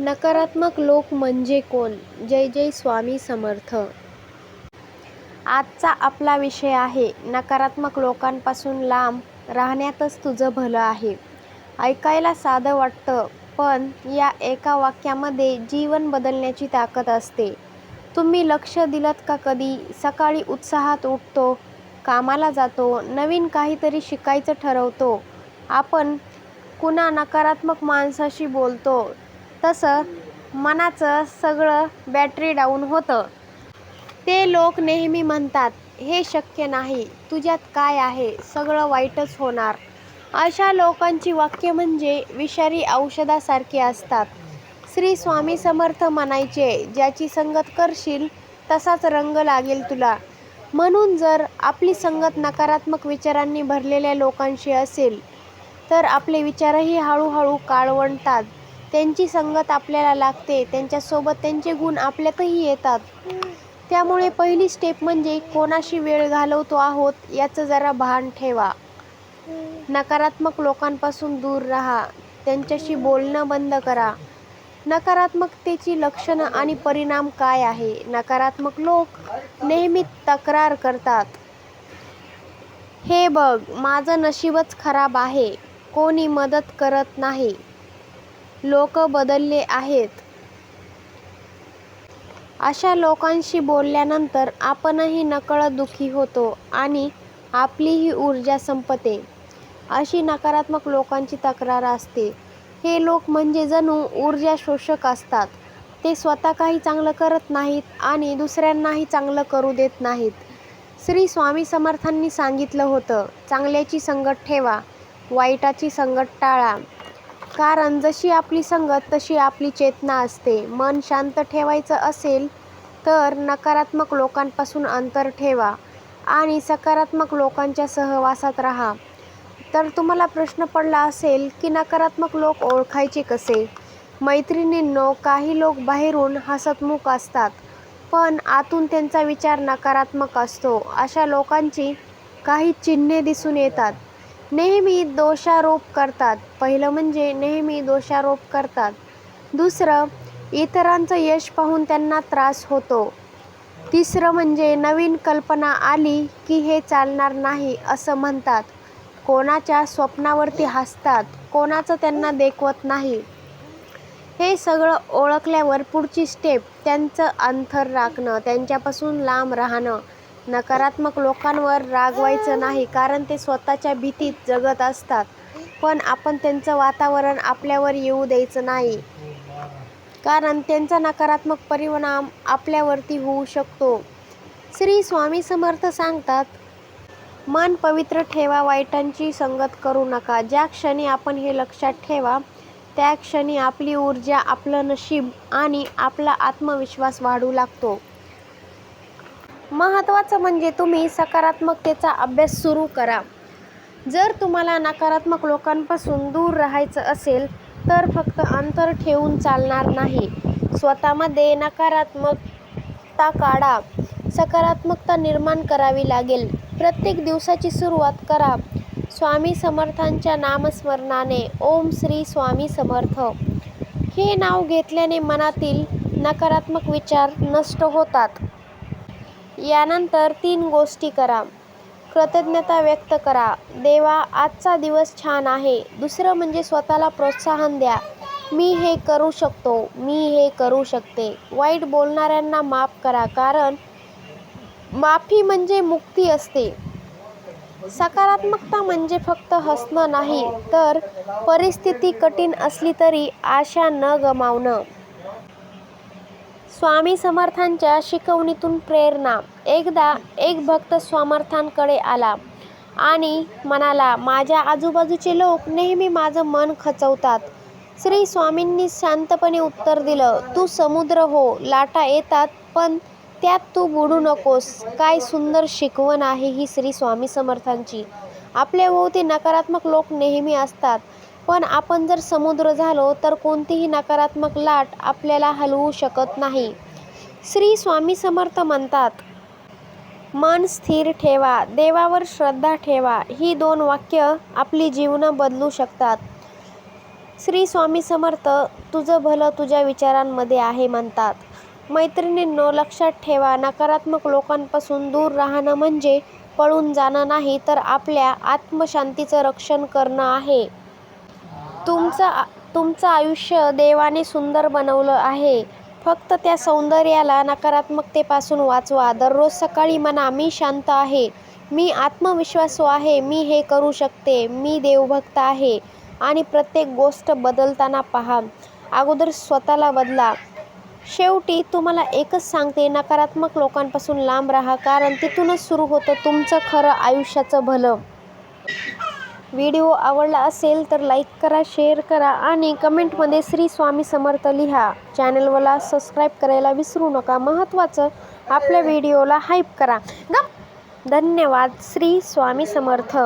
नकारात्मक लोक म्हणजे कोण? जय जय स्वामी समर्थ. आजचा आपला विषय आहे नकारात्मक लोकांपासून लांब राहण्यातच तुझं भलं आहे. ऐकायला साधं वाटतं पण या एका वाक्यामध्ये जीवन बदलण्याची ताकद असते. तुम्ही लक्ष दिलत का कधी? सकाळी उत्साहात उठतो कामाला जातो नवीन काहीतरी शिकायचं ठरवतो. आपण कुणा नकारात्मक माणसाशी बोलतो तसं मनाचं सगळं बॅटरी डाऊन होतं. ते लोक नेहमी म्हणतात हे शक्य नाही तुझ्यात काय आहे? सगळं वाईटच होणार. अशा लोकांची वाक्य म्हणजे विषारी औषधासारखी असतात. श्री स्वामी समर्थ म्हणायचे ज्याची संगत करशील तसाच रंग लागेल तुला. म्हणून जर आपली संगत नकारात्मक विचारांनी भरलेल्या लोकांशी असेल तर आपले विचारही हळूहळू काळवंटात. त्यांची संगत आपल्याला लागते त्यांच्यासोबत त्यांचे गुण आपल्यातही येतात. त्यामुळे पहिली स्टेप म्हणजे कोणाशी वेळ घालवतो आहोत याचं जरा भान ठेवा. नकारात्मक लोकांपासून दूर राहा त्यांच्याशी बोलणं बंद करा. नकारात्मकतेची लक्षणं आणि परिणाम काय आहे? नकारात्मक लोक नेहमी तक्रार करतात. हे बघ माझं नशीबच खराब आहे कोणी मदत करत नाही. लोक बदलले आहेत. अशा लोकांशी बोलल्यानंतर आपणही नकळत दुःखी होतो आणि आपलीही ऊर्जा संपते. अशी नकारात्मक लोकांची तक्रार असते. हे लोक म्हणजे जणू ऊर्जा शोषक असतात. ते स्वतः काही चांगलं करत नाहीत आणि दुसऱ्यांनाही चांगलं करू देत नाहीत. श्री स्वामी समर्थांनी सांगितलं होतं चांगल्याची संगत ठेवा वाईटाची संगत टाळा. कारण जशी आपली संगत तशी आपली चेतना असते. मन शांत ठेवायचं असेल तर नकारात्मक लोकांपासून अंतर ठेवा आणि सकारात्मक लोकांच्या सहवासात राहा. तर तुम्हाला प्रश्न पडला असेल की नकारात्मक लोक ओळखायचे कसे? मैत्रिणींनो काही लोक बाहेरून हसतमुख असतात पण आतून त्यांचा विचार नकारात्मक असतो. अशा लोकांची काही चिन्हे दिसून येतात. नेहमी दोषारोप करतात. पहिलं म्हणजे नेहमी दोषारोप करतात. दुसरं इतरांचं यश पाहून त्यांना त्रास होतो. तिसरं म्हणजे नवीन कल्पना आली की हे चालणार नाही असं म्हणतात. कोणाच्या स्वप्नावरती हसतात कोणाचं त्यांना देखवत नाही. हे सगळं ओळखल्यावर पुढची स्टेप त्यांचं अंतर राखणं त्यांच्यापासून लांब राहणं. नकारात्मक लोकांवर रागवायचं नाही कारण ते स्वतःच्या भीतीत जगत असतात. पण आपण त्यांचं वातावरण आपल्यावर येऊ द्यायचं नाही. कारण त्यांचा नकारात्मक परिणाम आपल्यावरती होऊ शकतो. श्री स्वामी समर्थ सांगतात मन पवित्र ठेवा वाईटांची संगत करू नका. ज्या क्षणी आपण हे लक्षात ठेवा त्या क्षणी आपली ऊर्जा आपलं नशीब आणि आपला आत्मविश्वास वाढू लागतो. महत्त्वाचं म्हणजे तुम्ही सकारात्मकतेचा अभ्यास सुरू करा. जर तुम्हाला नकारात्मक लोकांपासून दूर राहायचं असेल तर फक्त अंतर ठेवून चालणार नाही. स्वतःमध्ये नकारात्मकता काढा. सकारात्मकता निर्माण करावी लागेल. प्रत्येक दिवसाची सुरुवात करा. स्वामी समर्थांच्या नामस्मरणाने ओम श्री स्वामी समर्थ. हे नाव घेतल्याने मनातील नकारात्मक विचार नष्ट होतात. यानंतर तीन गोष्टी करा. कृतज्ञता व्यक्त करा. देवा आजचा दिवस छान आहे. दुसरं म्हणजे स्वतःला प्रोत्साहन द्या. मी हे करू शकतो. मी हे करू शकते. वाईट बोलणाऱ्यांना माफ करा. कारण माफी म्हणजे मुक्ती असते. सकारात्मकता म्हणजे फक्त हसणं नाही तर परिस्थिती कठीण असली तरी आशा न गमावणं. स्वामी समर्थांच्या शिकवणीतून प्रेरणा. एकदा एक भक्त स्वामर्थांकडे आला आणि म्हणाला माझ्या आजूबाजूचे लोक नेहमी माझं मन खचवतात. श्री स्वामींनी शांतपणे उत्तर दिलं तू समुद्र हो लाटा येतात पण त्यात तू बुडू नकोस. काय सुंदर शिकवण आहे ही श्री स्वामी समर्थांची. आपल्याभोवती नकारात्मक लोक नेहमी असतात. पण आपण जर समुद्र झालो तर कोणतीही नकारात्मक लाट आपल्याला हलवू शकत नाही. श्री स्वामी समर्थ म्हणतात मन स्थिर ठेवा देवावर श्रद्धा ठेवा. ही दोन वाक्य आपली जीवनं बदलू शकतात. श्री स्वामी समर्थ तुझं भलं तुझ्या विचारांमध्ये आहे म्हणतात. मैत्रिणींनो लक्षात ठेवा नकारात्मक लोकांपासून दूर राहणं म्हणजे पळून जाणं नाही तर आपल्या आत्मशांतीचं रक्षण करणं आहे. तुमचं आ- तुमचं आयुष्य देवाने सुंदर बनवलं आहे. फक्त त्या सौंदर्याला नकारात्मकतेपासून वाचवा. दररोज सकाळी म्हणा मी शांत आहे. मी आत्मविश्वासू आहे. मी हे करू शकते. मी देवभक्त आहे. आणि प्रत्येक गोष्ट बदलताना पहा. अगोदर स्वतःला बदला. शेवटी तुम्हाला एकच सांगते नकारात्मक लोकांपासून लांब राहा कारण तिथूनच सुरू होतं तुमचं खरं आयुष्याचं भलं. व्हिडिओ आवडला असेल तर लाईक करा शेअर करा आणि कमेंटमध्ये श्री स्वामी समर्थ लिहा. चॅनलला सबस्क्राईब करायला विसरू नका. महत्त्वाचं आपल्या व्हिडिओला हाईप करा. धन्यवाद. श्री स्वामी समर्थ.